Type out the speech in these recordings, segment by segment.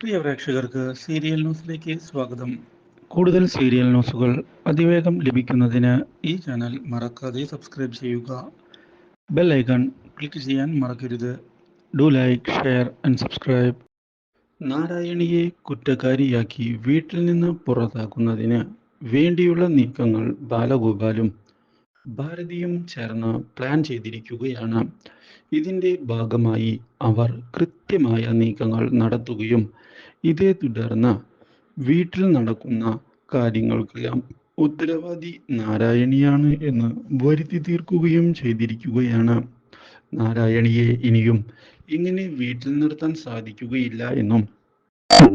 പ്രിയ പ്രേക്ഷകർക്ക് സീരിയൽ ന്യൂസിലേക്ക് സ്വാഗതം. കൂടുതൽ സീരിയൽ ന്യൂസുകൾ അതിവേഗം ലഭിക്കുന്നതിന് ഈ ചാനൽ മറക്കാതെ സബ്സ്ക്രൈബ് ചെയ്യുക. ബെൽ ഐക്കൺ ക്ലിക്ക് ചെയ്യാൻ മറക്കരുത്. Do like share and subscribe. നാരായണിയെ കുറ്റക്കാരിയാക്കി വീട്ടിൽ നിന്ന് പുറത്താക്കുന്നതിന് വേണ്ടിയുള്ള നീക്കങ്ങൾ ബാലഗോപാലും ഭാരതിയും ചേർന്ന് പ്ലാൻ ചെയ്തിരിക്കുകയാണ്. ഇതിന്റെ ഭാഗമായി അവർ കൃത്യമായ നീക്കങ്ങൾ നടത്തുകയും ഇതേ തുടർന്ന് വീട്ടിൽ നടക്കുന്ന കാര്യങ്ങൾക്കെല്ലാം ഉത്തരവാദി നാരായണിയാണ് എന്ന് വരുത്തി തീർക്കുകയും ചെയ്തിരിക്കുകയാണ്. നാരായണിയെ ഇനിയും ഇങ്ങനെ വീട്ടിൽ നിർത്താൻ സാധിക്കുകയില്ല എന്നും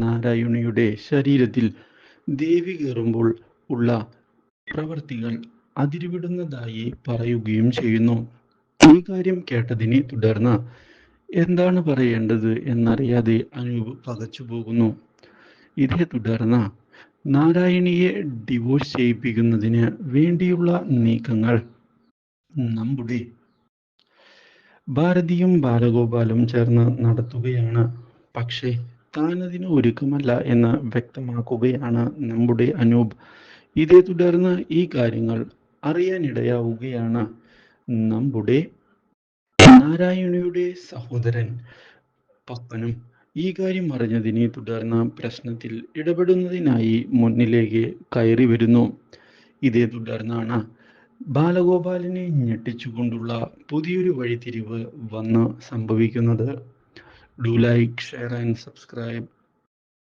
നാരായണിയുടെ ശരീരത്തിൽ ദേവി കയറുമ്പോൾ ഉള്ള പ്രവർത്തികൾ അതിരുവിടുന്നതായി പറയുകയും ചെയ്യുന്നു. ഈ കാര്യം കേട്ടതിനെ തുടർന്ന് എന്താണ് പറയേണ്ടത് എന്നറിയാതെ അനൂപ് പകച്ചു പോകുന്നു. ഇതേ തുടർന്ന് നാരായണിയെ ഡിവോഴ്സ് ചെയ്യിപ്പിക്കുന്നതിന് വേണ്ടിയുള്ള നീക്കങ്ങൾ. നമ്മുടെ ഭാരതിയും ബാലഗോപാലും ചേർന്ന് നടത്തുകയാണ്. പക്ഷേ താനതിന് ഒരുക്കമല്ല എന്ന് വ്യക്തമാക്കുകയാണ് നമ്മുടെ അനൂപ്. ഇതേ തുടർന്ന് ഈ കാര്യങ്ങൾ അറിയാനിടയാവുകയാണ്. നമ്മുടെ നാരായണിയുടെ സഹോദരൻ പപ്പനും ഈ കാര്യം അറിഞ്ഞതിനെ തുടർന്ന് പ്രശ്നത്തിൽ ഇടപെടുന്നതിനായി മുന്നിലേക്ക് കയറി വരുന്നു. ഇതേ തുടർന്നാണ് ബാലഗോപാലിനെ ഞെട്ടിച്ചുകൊണ്ടുള്ള പുതിയൊരു വഴിത്തിരിവ് വന്ന് സംഭവിക്കുന്നത്. Do like share and subscribe